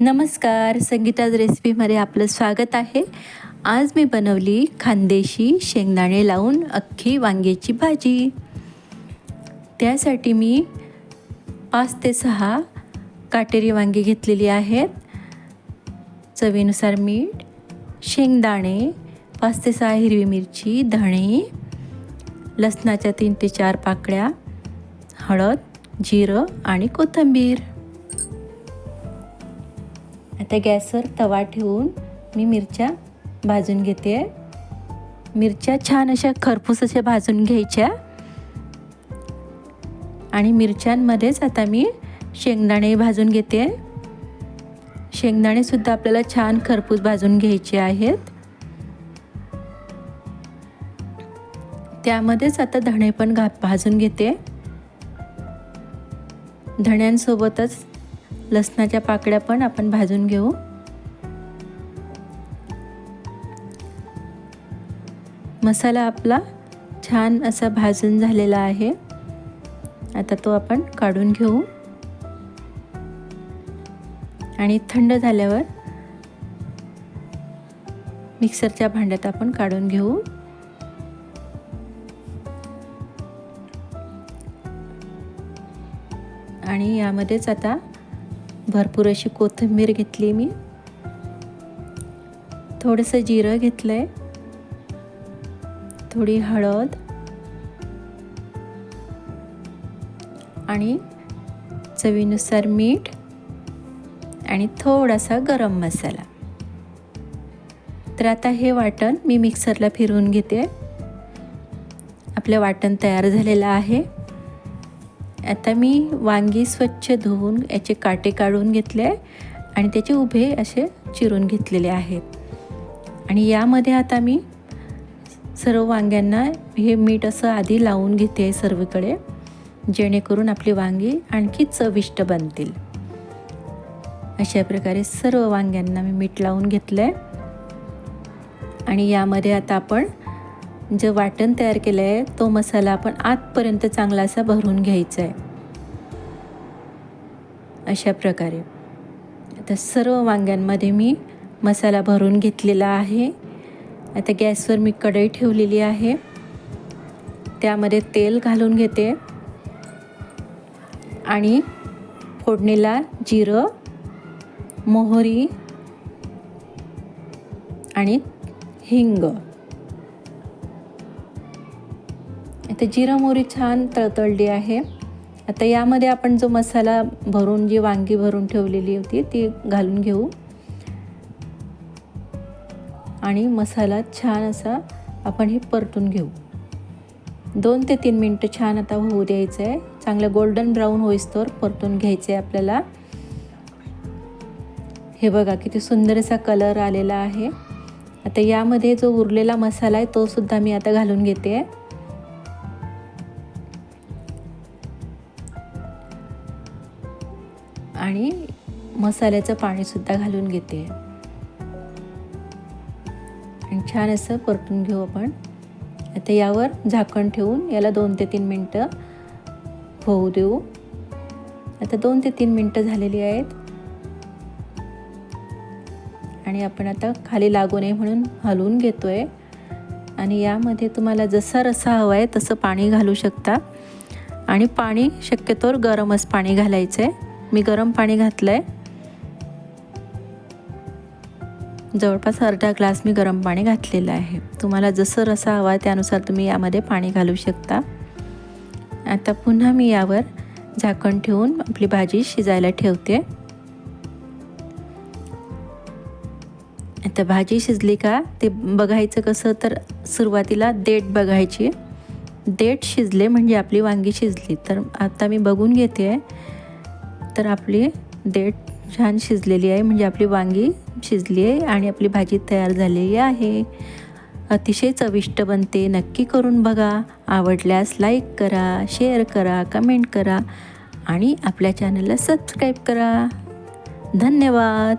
नमस्कार संगीताज रेसिपीमध्ये आपलं स्वागत आहे. आज मी बनवली खानदेशी शेंगदाणे लावून अख्खी वांग्याची भाजी. त्यासाठी मी पाच ते सहा काटेरी वांगी घेतलेली आहेत. चवीनुसार मीठ शेंगदाणे पाच ते सहा हिरवी मिरची धणे लसणाच्या तीन ते चार पाकळ्या हळद जिरं आणि कोथिंबीर. आता गॅसवर तवा ठेवून मी मिरच्या भाजून घेते. मिरच्या छान अशा खरपूस अशा भाजून घ्यायच्या. आणि मिरच्यांमध्येच आता मी शेंगदाणे भाजून घेते. शेंगदाणेसुद्धा आपल्याला छान खरपूस भाजून घ्यायचे आहेत. त्यामध्येच आता धणे पण घा भाजून घेते. धण्यांसोबतच लसणाच्या पाकळ्या पण आपण भाजून घेऊ. मसाला आपला छान असा भाजून झालेला आहे. आता तो आपण काढून घेऊ. आणि थंड झाल्यावर मिक्सरच्या भांड्यात आपण काढून घेऊ. आणि यामध्येच आता भरपूर अशी कोथिंबीर घेतली मी. थोडंसं जिरं घेतलं आहे थोडी हळद. आणि चवीनुसार मीठ. आणि थोडासा गरम मसाला. तर आता हे वाटण मी मिक्सरला फिरवून घेते. आपलं वाटण तयार झालेलं आहे. आता मी वांगी स्वच्छ धुवून याचे काटे काढून घेतले आहे आणि त्याचे उभे असे चिरून घेतलेले आहेत. आणि यामध्ये आता मी सर्व वांग्यांना हे मीठ असं आधी लावून घेते आहे सर्वीकडे जेणेकरून आपली वांगी आणखी चविष्ट बनतील. अशा प्रकारे सर्व वांग्यांना मी मीठ लावून घेतलं आहे आणि यामध्ये आता आपण जे वाटण तयार केलं आहे तो मसाला आपण आतपर्यंत चांगला असा भरून घ्यायचा आहे अशा प्रकारे. आता सर्व वांग्यांमध्ये मी मसाला भरून घेतलेला आहे. आता गॅसवर मी कढई ठेवलेली आहे. त्यामध्ये तेल घालून घेते. आणि फोडणीला जिरं मोहरी आणि हिंग. आता जिरं मोहरी छान तळतळली आहे. आता यामध्ये आपण जो मसाला भरून जी वांगी भरून ठेवलेली होती ती घालून घेऊ. आणि मसाला छान असा आपण हे परतून घेऊ. दोन ते तीन मिनटं छान आता होऊ द्यायचं आहे चांगलं गोल्डन ब्राऊन होईस्तोवर परतून घ्यायचं आहे आपल्याला. हे बघा किती सुंदर असा कलर आलेला आहे. आता यामध्ये जो उरलेला मसाला आहे तो सुद्धा मी आता घालून घेते. आहे आणि मसाल्याचं पाणीसुद्धा घालून घेते. आणि छान असं परतून घेऊ आपण. आता यावर झाकण ठेवून याला दोन ते तीन मिनटं होऊ देऊ. आता दोन ते तीन मिनटं झालेली आहेत. आणि आपण आता खाली लागू नये म्हणून हलवून घेतो आहे आणि यामध्ये तुम्हाला जसा रसा हवा आहे तसं पाणी घालू शकता. आणि पाणी शक्यतोवर गरमच पाणी घालायचं आहे मी गरम पाणी घातलं आहे जवळपास अर्धा ग्लास मी गरम पाणी घातलेलं आहे. तुम्हाला जसं रसा हवा त्यानुसार तुम्ही यामध्ये पाणी घालू शकता. आता पुन्हा मी यावर झाकण ठेवून आपली भाजी शिजायला ठेवते. आता भाजी शिजली का ते बघायचं कसं तर सुरुवातीला देठ बघायची. देठ शिजले म्हणजे आपली वांगी शिजली. तर आता मी बघून घेते. आहे तर आपली देठ छान शिजलेली आहे. म्हणजे आपली वांगी शिजली आहे आणि आपली भाजी तयार झालेली आहे. अतिशय चविष्ट बनते. नक्की करून बघा. आवडल्यास लाईक करा शेअर करा कमेंट करा आणि आपल्या चॅनलला सबस्क्राईब करा. धन्यवाद.